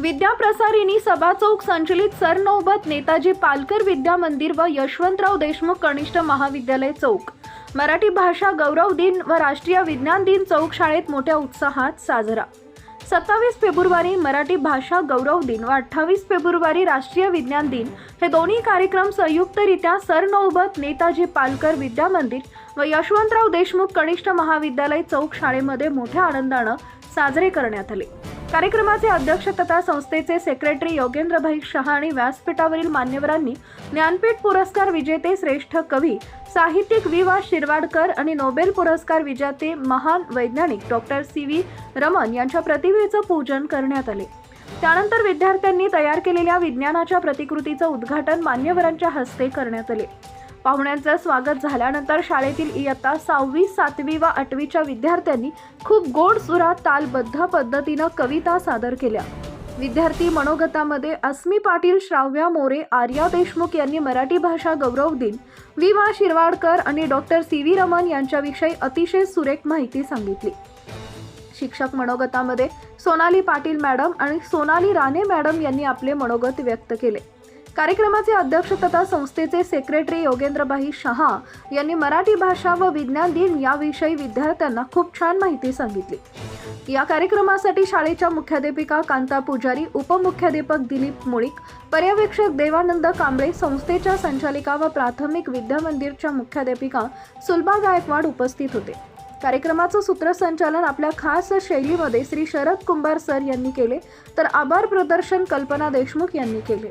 प्रसारिणी सभा चौक संचलित सरनौबत नेताजी पालकर विद्या मंदिर व यशवंतराव देशमुख कनिष्ठ महाविद्यालय चौक. मराठी भाषा गौरव दिन व राष्ट्रीय विज्ञान दिन चौक शाळेत मोठ्या उत्साहात साजरा. सत्तावीस फेब्रुवारी मराठी भाषा गौरव दिन व अठ्ठावीस फेब्रुवारी राष्ट्रीय विज्ञान दिन हे दोन्ही कार्यक्रम संयुक्तरित्या सरनौबत नेताजी पालकर विद्या मंदिर व यशवंतराव देशमुख कनिष्ठ महाविद्यालय चौक शाळेमध्ये मोठ्या आनंदानं साजरे करण्यात आले. कार्यक्रमाचे अध्यक्ष तथा संस्थेचे सेक्रेटरी योगेंद्रभाई शहा आणि व्यासपीठावरील मान्यवरांनी ज्ञानपीठ पुरस्कार विजेते श्रेष्ठ कवी साहित्यिक वि वा. शिरवाडकर आणि नोबेल पुरस्कार विजेते महान वैज्ञानिक डॉक्टर सी. व्ही. रमन यांच्या प्रतिमेचं पूजन करण्यात आले. त्यानंतर विद्यार्थ्यांनी तयार केलेल्या विज्ञानाच्या प्रतिकृतीचं उद्घाटन मान्यवरांच्या हस्ते करण्यात आले. पाहुण्यांचं स्वागत झाल्यानंतर शाळेतील इयत्ता सहावी सातवी व आठवीच्या विद्यार्थ्यांनी खूप गोड सुरात तालबद्ध पद्धतीनं कविता सादर केल्या. विद्यार्थी मनोगतामध्ये अस्मी पाटील श्राव्या मोरे आर्या देशमुख यांनी मराठी भाषा गौरव दिन वि वा शिरवाडकर आणि डॉक्टर सी व्ही रमन यांच्याविषयी अतिशय सुरेख माहिती सांगितली. शिक्षक मनोगतामध्ये सोनाली पाटील मॅडम आणि सोनाली राणे मॅडम यांनी आपले मनोगत व्यक्त केले. कार्यक्रमाचे अध्यक्ष तथा संस्थेचे सेक्रेटरी योगेंद्रभाई शहा यांनी मराठी भाषा व विज्ञान दिन याविषयी विद्यार्थ्यांना खूप छान माहिती सांगितली. या कार्यक्रमासाठी शाळेच्या मुख्याध्यापिका कांता पुजारी उपमुख्याध्यापक दिलीप मुळीक पर्यवेक्षक देवानंद कांबळे संस्थेच्या संचालिका व प्राथमिक विद्या मंदिरच्या मुख्याध्यापिका सुलभा गायकवाड उपस्थित होते. कार्यक्रमाचं सूत्रसंचालन आपल्या खास शैलीमध्ये श्री शरद कुंभार सर यांनी केले तर आभार प्रदर्शन कल्पना देशमुख यांनी केले.